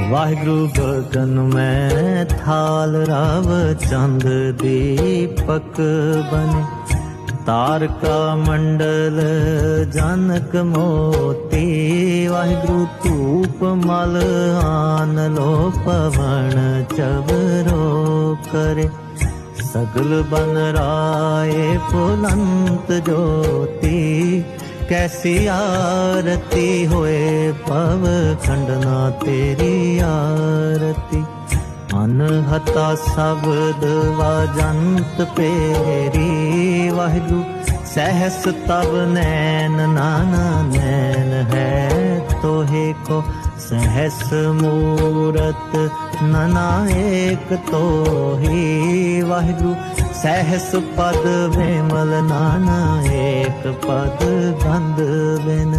ਵਾਹਿਗੁਰੂ ਗਗਨ ਮੈਂ ਥਾਲ ਰਵ ਚੰਦ ਦੀਪਕ ਬਨੇ। ਤਾਰਕਾ ਮੰਡਲ ਜਨਕ ਮੋਤੀ, ਵਾਹਿਗੁਰੂ ਧੂਪ ਮਲ ਆਨ ਲੋ ਪਵਨ ਚਵਰੋ ਕਰੇ। ਸਗਲ ਬਨ ਰਾਏ ਫੁਲੰਤ ਜੋਤੀ ਕੈਸੀ ਆਰਤੀ ਹੋਏ ਪਵ ਖੰਡਨਾ ਤੇਰੀ ਆਰਤੀ। ਅਨਹਤਾ ਸ਼ਬਦ ਵਾਜੰਤ ਪੇਰੀ ਵਾਹਿਗੁਰੂ, ਸਹਸ ਤਬ ਨੈਣ ਨਾਨਾ ਨੈਣ ਹੈ ਤੋਹੇ ਕੋ, ਸਹਸ ਮੂਰਤ ਨਨਾ ਏਕ ਤੋਹੀ ਵਾਹਿਗੁਰੂ සැහැසු පද වේමල නානා ඒක පද ගන්ධ වෙන